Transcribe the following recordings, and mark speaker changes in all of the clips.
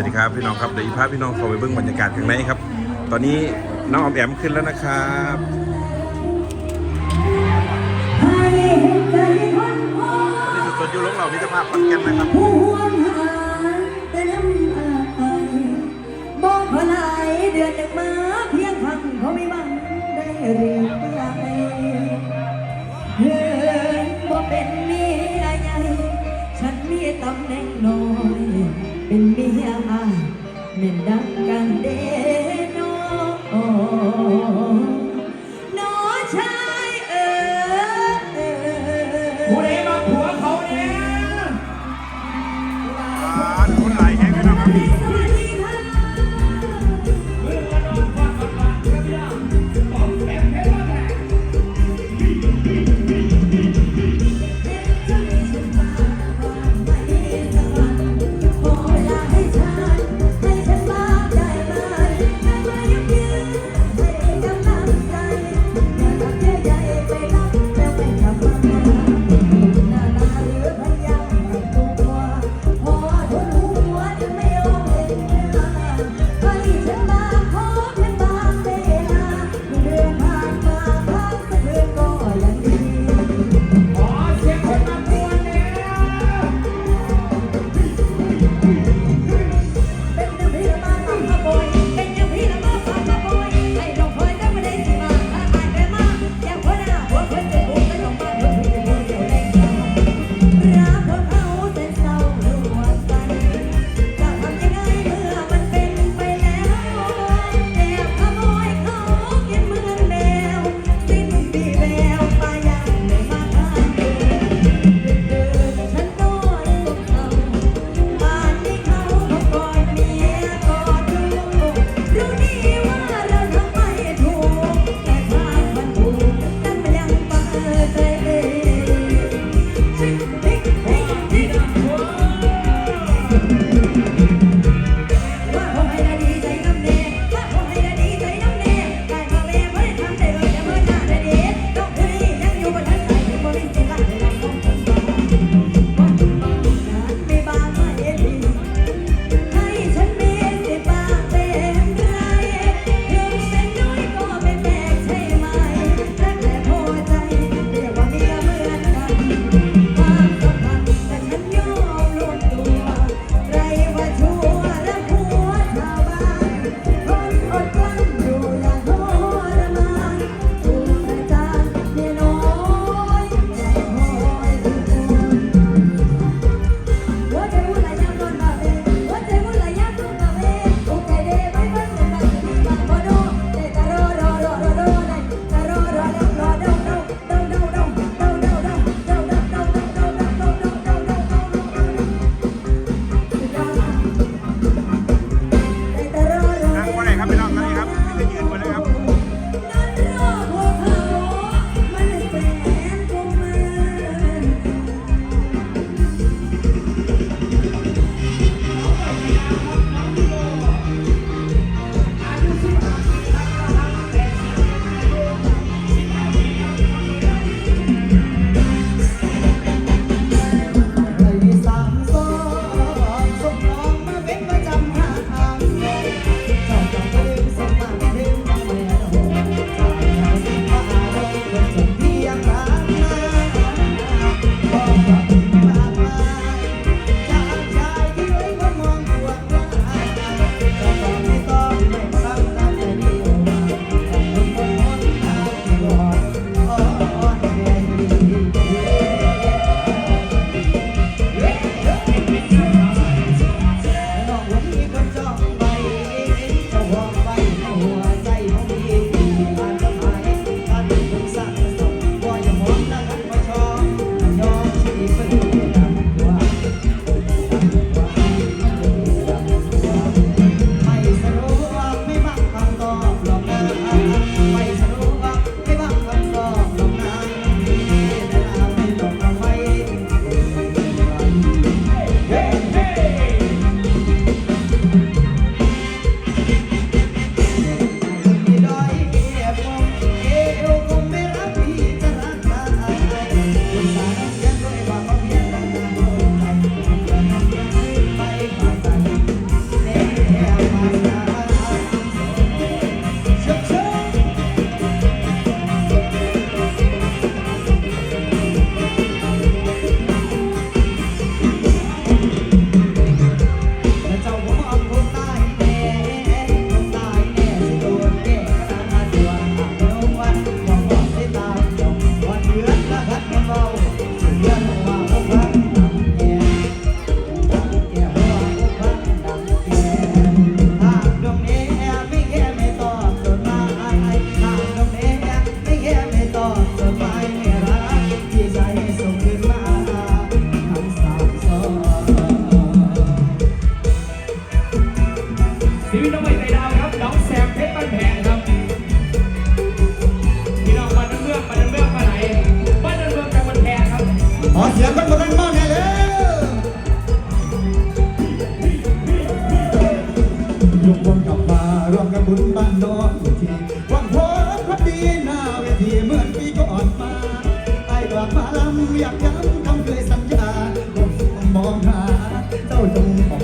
Speaker 1: วัสดีครับพี่น้องครับเดี๋ยวอีพาพี่น้องเข้าไปเบิ่งบรรยากาศข้างในครับ ตอนนี้น้องออมแอมขึ้นแล้วนะครับนี่สดๆอยู่ลงเรามิตรภาพคอนแกนนะครับ
Speaker 2: ผู้ห่วงหาแต่น้ำอาไปบอกพอหลายเดือนหนึ่งมาเพียงพังเขาไม่บังได้เรียกไปเฮ้ยบ่เป็นเมียใหญ่ฉันมีตำแหน่งน้อยเป็นเมียอาย เม่นดังกันเด้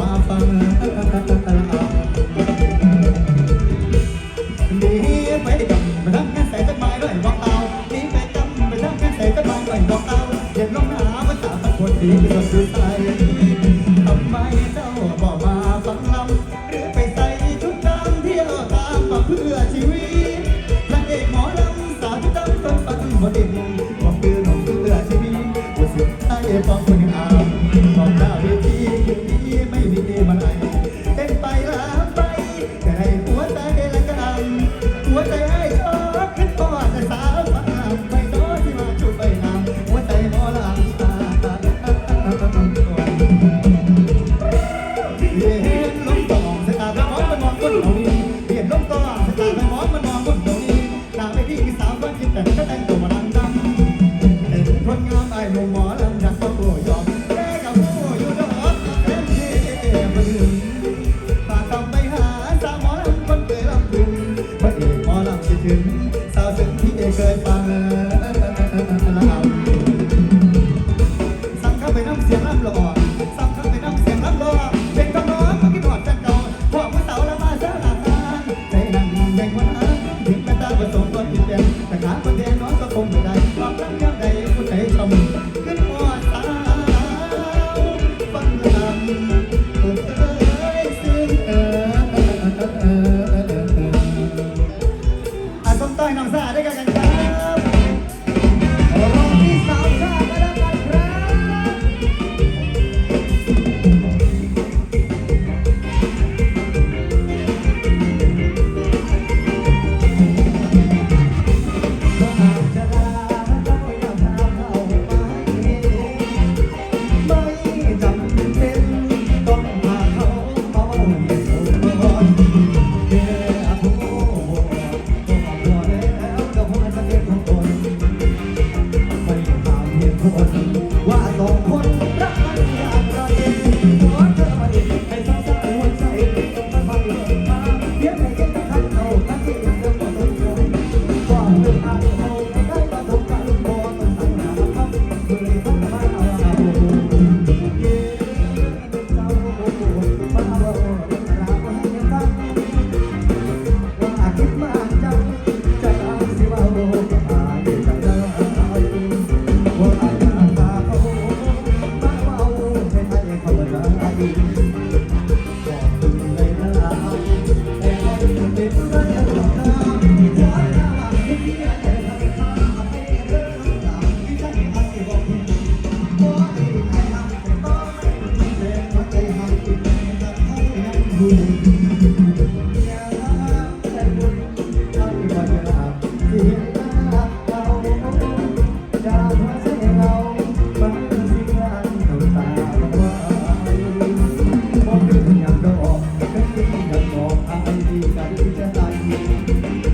Speaker 3: มาฟั
Speaker 2: ดีไป
Speaker 3: จำไป
Speaker 4: ทำงานใส่ต้นไม้ด้ยบอกเอาดีไปจำไปทำงานใส่ต้นไม้ด้ยบอกเอาเด็กน้องหนาภาษาพันคนดีที่สุดคือไทยทำไมเจ้าบอกมาฟังลำหรือไปใส่ชุดดำเที่ยวตามมาเพื่อชีวิตนหมอลำสาวที่นปันหมดเด็กบอปืนขงเพื่อชีวิตว่สุดท้ฟัง
Speaker 3: Bye.